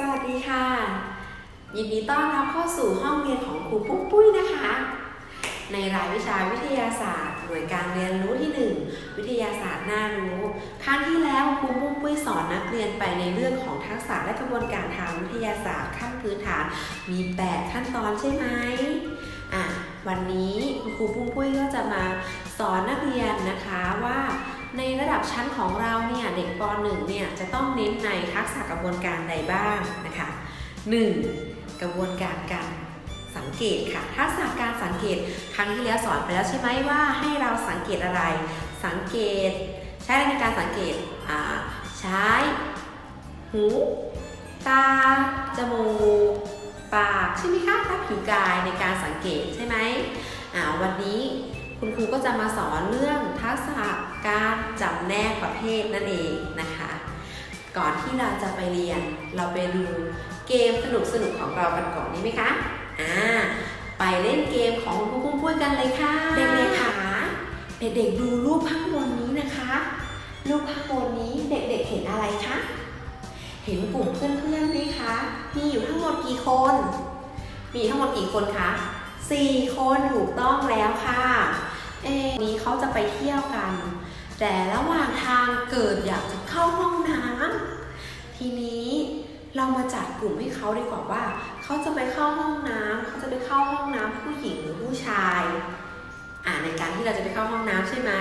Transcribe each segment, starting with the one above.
สวัสดีค่ะ ยินดีต้อนรับเข้าสู่ห้องเรียนของครูปุ้มปุ้ยนะคะ ในรายวิชาวิทยาศาสตร์ หน่วยการเรียนรู้ที่ 1 วิทยาศาสตร์น่ารู้ ครั้งที่แล้วครูปุ้มปุ้ยสอนนักเรียนไปในเรื่องของทักษะและกระบวนการทางวิทยาศาสตร์ขั้นพื้นฐานมี 8 ขั้นตอนใช่ไหมอะวันนี้ครูปุ้มปุ้ยก็จะมาสอนนักเรียนนะคะว่า ในระดับชั้นของเราเนี่ยเด็กป .1 เนี่ยจะต้องเน้นในทักษะกระบวนการใดบ้างนะคะ 1. กระบวนการการสังเกตค่ะ ทักษะการสังเกตครั้งที่แล้วสอนไปแล้วใช่ไหมว่าให้เราสังเกตอะไร สังเกต ใช้อะไรในการสังเกตอ่าใช้ หู ตา จมูก ปาก ใช่ไหมคะถ้าผิวกายในการสังเกตใช่ไหมอ่าวันนี้คุณครูก็จะมาสอนเรื่องทักษะ จำแนกประเภทนั่นเองนะคะ ก่อนที่เราจะไปเรียนเราไปดูเกมสนุกสนุกของเรากันก่อนดีไหมคะอ่าไปเล่นเกมของคุณครูปุ้มปุ้ยกันเลยค่ะเด็กๆค่ะเด็กๆดูรูปข้างบนนี้นะคะ รูปข้างบนนี้เด็กๆเห็นอะไรคะเห็นกลุ่มเพื่อนๆไหมคะ มีอยู่ทั้งหมดกี่คน มีทั้งหมดกี่คนคะสี่คนถูกต้องแล้วค่ะ เอ๊ะนี้เขาจะไปเที่ยวกัน แต่ระหว่างทางเกิดอยากจะเข้าห้องน้ำทีนี้เรามาจัดกลุ่มให้เขาดีกว่าว่า เขาจะไปเข้าห้องน้ำเขาจะไปเข้าห้องน้ำผู้หญิงหรือผู้ชายอ่าในการที่เราจะไปเข้าห้องน้ำใช่ไหม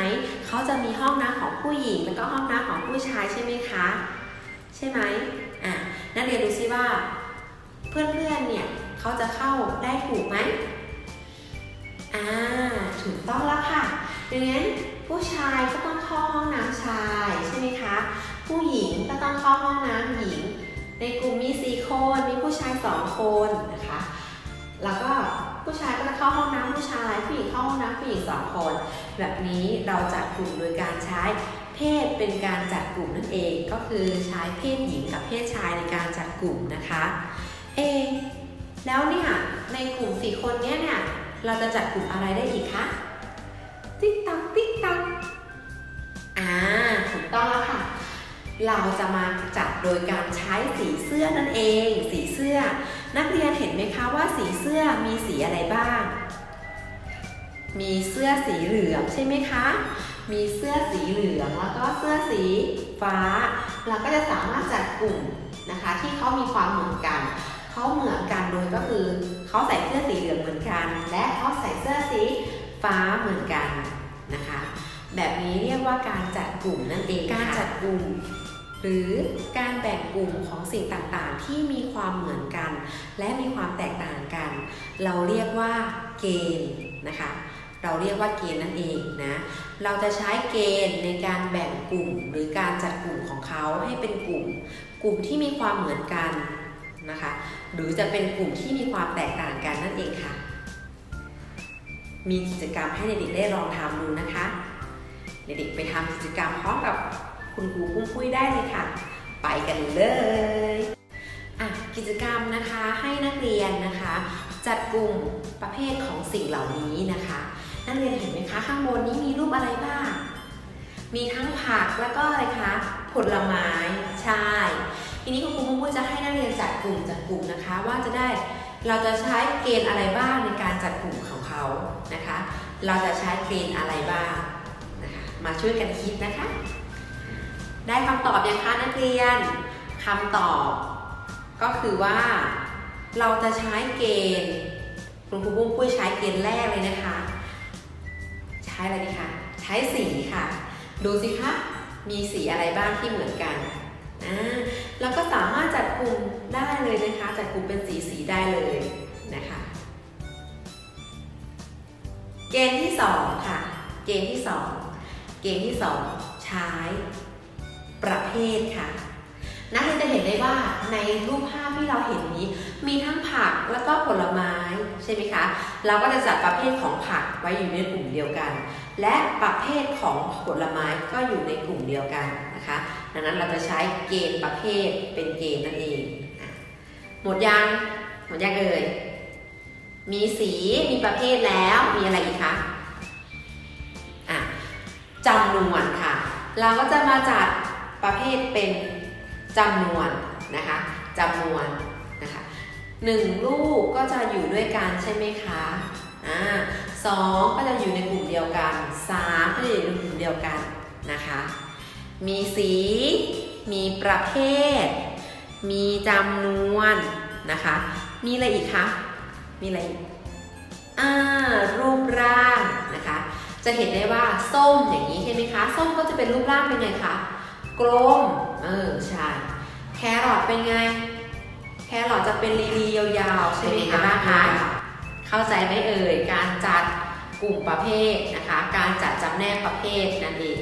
เขาจะมีห้องน้ำของผู้หญิง แล้วก็ห้องน้ำของผู้ชายใช่ไหมคะ ใช่ไหมอะนักเรียนดูซิว่า เพื่อนๆเนี่ยเขาจะเข้าได้ถูกไหมอ่าถูกต้องแล้วค่ะดังนั้น ผู้ชายก็ต้องเข้าห้องน้ำชายใช่ไหมคะ ผู้หญิงก็ต้องเข้าห้องน้ำหญิง ในกลุ่มมีสี่คนมีผู้ชายสองคนนะคะ แล้วก็ผู้ชายก็จะเข้าห้องน้ำผู้ชาย ผู้หญิงเข้าห้องน้ำผู้หญิงสองคน แบบนี้เราจัดกลุ่มโดยการใช้เพศเป็นการจัดกลุ่มนั่นเอง ก็คือใช้เพศหญิงกับเพศชายในการจัดกลุ่มนะคะ เอ แล้วเนี่ยในกลุ่มสี่คนเนี้ยเนี่ยเราจะจัดกลุ่มอะไรได้อีกคะ ติ๊กตักติ๊กตักอ่าถูกต้องแล้วค่ะ เราจะมาจัดโดยการใช้สีเสื้อนั่นเอง สีเสื้อ นักเรียนเห็นไหมคะว่าสีเสื้อมีสีอะไรบ้าง มีเสื้อสีเหลืองใช่ไหมคะ มีเสื้อสีเหลืองแล้วก็เสื้อสีฟ้า เราก็จะสามารถจัดกลุ่มนะคะ ที่เขามีความเหมือนกันเขาเหมือนกันโดยก็คือเขาใส่เสื้อสีเหลืองเหมือนกัน และเขาใส่เสื้อสี ฟ้าเหมือนกันนะคะ แบบนี้เรียกว่าการจัดกลุ่มนั่นเองการจัดกลุ่ม หรือการแบ่งกลุ่มของสิ่งต่างๆ ที่มีความเหมือนกัน และมีความแตกต่างกัน เราเรียกว่าเกณฑ์นะคะเราเรียกว่าเกณฑ์นั่นเองนะ เราจะใช้เกณฑ์ในการแบ่งกลุ่ม หรือการจัดกลุ่มของเขาให้เป็นกลุ่ม กลุ่มที่มีความเหมือนกันนะคะ หรือจะเป็นกลุ่มที่มีความแตกต่างกันนั่นเองค่ะ มีกิจกรรมให้เด็กๆได้ลองทำดูนะคะ เด็กๆไปทำกิจกรรมพร้อมกับคุณครูปุ้มปุ้ยได้เลยค่ะ ไปกันเลยอะกิจกรรมนะคะให้นักเรียนนะคะ จัดกลุ่มประเภทของสิ่งเหล่านี้นะคะ นักเรียนเห็นไหมคะข้างบนนี้มีรูปอะไรบ้าง มีทั้งผักแล้วก็อะไรคะผลไม้ใช่ทีนี้คุณครูปุ้มปุ้ยจะให้นักเรียนจัดกลุ่มจัดกลุ่มนะคะ ว่าจะได้เราจะใช้เกณฑ์อะไรบ้างในการจัดกลุ่มของ เขานะคะ เราจะใช้เกณฑ์อะไรบ้างนะคะมาช่วยกันคิดนะคะ ได้คำตอบยังคะนักเรียนคำตอบก็คือว่าเราจะใช้เกณฑ์คุณครูปุ้มปุ้ยใช้เกณฑ์แรกเลยนะคะ ใช้อะไรดีคะใช้สีค่ะ ดูสิคะมีสีอะไรบ้างที่เหมือนกันอ่าแล้วก็สามารถจัดกลุ่มได้เลยนะคะ จัดกลุ่มเป็นสีสีได้เลย กณฑ์ที่สองค่ะ เกณฑ์ที่สองเกณฑ์ที่สองใช้ประเภทค่ะนักเรียนจะเห็นได้ว่าในรูปภาพที่เราเห็นนี้ มีทั้งผักแล้วก็ผลไม้ใช่ไหมคะ เราก็จะจัดประเภทของผักไว้อยู่ในกลุ่มเดียวกัน และประเภทของผลไม้ก็อยู่ในกลุ่มเดียวกันนะคะ ดังนั้นเราจะใช้เกณฑ์ประเภทเป็นเกณฑ์นั่นเองหมดยังหมดยังเอ่ย มีสีมีประเภทแล้วมีอะไรอีกคะอะจำนวนค่ะ เราก็จะมาจัดประเภทเป็นจำนวนนะคะจำนวนนะคะหนึ่งลูกก็จะอยู่ด้วยกันใช่ไหมคะอ่าสองก็จะอยู่ในกลุ่มเดียวกันสามก็จะอยู่ในกลุ่มเดียวกันนะคะ มีสี มีประเภท มีจำนวนนะคะ มีอะไรอีกคะ มีอะไรอีกอ่ารูปร่างนะคะ จะเห็นได้ว่าส้มอย่างนี้ใช่ไหมคะ ส้มก็จะเป็นรูปร่างเป็นไงคะ กลม เออ ใช่ แครอทเป็นไง แครอทจะเป็นรีๆยาวๆ ใช่ไหมคะคะเข้าใจไหมเอ่ย การจัดกลุ่มประเภทนะคะ การจัดจำแนกประเภทนั่นเอง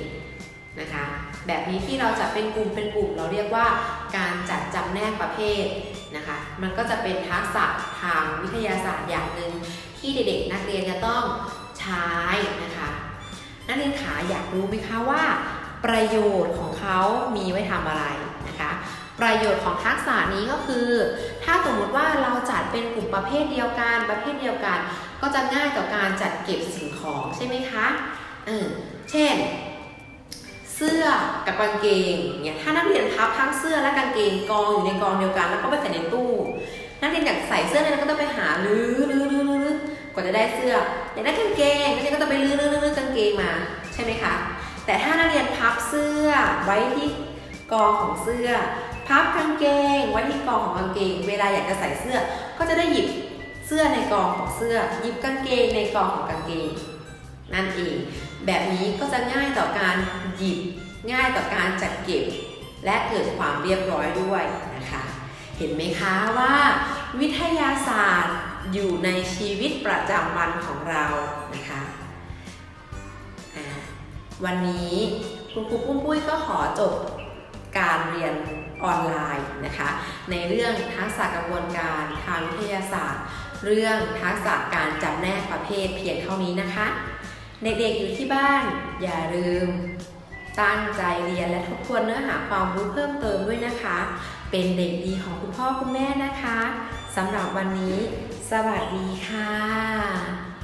นะคะ แบบนี้ที่เราจัดเป็นกลุ่มเป็นกลุ่มเราเรียกว่า การจัดจำแนกประเภทนะคะ มันก็จะเป็นทักษะทางวิทยาศาสตร์อย่างหนึ่งที่เด็กๆนักเรียนจะต้องใช้นะคะ นักเรียนขาอยากรู้ไหมคะว่า ประโยชน์ของเขามีไว้ทำอะไรนะคะ ประโยชน์ของทักษะนี้ก็คือ ถ้าสมมติว่าเราจัดเป็นกลุ่มประเภทเดียวกัน ประเภทเดียวกัน ก็จะง่ายต่อการจัดเก็บสิ่งของใช่ไหมคะเออเช่น เสื้อกับกางเกงเนี่ยถ้านักเรียนพับทั้งเสื้อและกางเกงกองอยู่ในกองเดียวกัน แล้วก็ไปใส่ในตู้ นักเรียนอยากใส่เสื้อเนี่ยก็ต้องไปหาลื้อลื้อลื้อลื้อกว่าจะได้เสื้ออยากได้กางเกงนักเรียนก็ต้องไปลื้อลื้อลื้อกางเกงมาใช่ไหมคะแต่ถ้านักเรียนพับเสื้อไว้ที่กองของเสื้อ พับกางเกงไว้ที่กองของกางเกง เวลาอยากจะใส่เสื้อ ก็จะได้หยิบเสื้อในกองของเสื้อหยิบกางเกงในกองของกางเกง นั่นเอง แบบนี้ก็จะง่ายต่อการหยิบง่ายต่อการจัดเก็บ และเกิดความเรียบร้อยด้วยนะคะ เห็นไหมคะว่า วิทยาศาสตร์อยู่ในชีวิตประจำวันของเรานะคะวันนี้คุณครูปุ้มปุ้ยก็ขอจบการเรียนออนไลน์นะคะ ในเรื่องทักษะกระบวนการทางวิทยาศาสตร์ เรื่องทักษะการจำแนกประเภทเพียงเท่านี้นะคะ เด็กๆอยู่ที่บ้าน อย่าลืม ตั้งใจเรียนและทบทวนเนื้อหาความรู้เพิ่มเติมด้วยนะคะ เป็นเด็กดีของคุณพ่อคุณแม่นะคะสำหรับวันนี้ สวัสดีค่ะ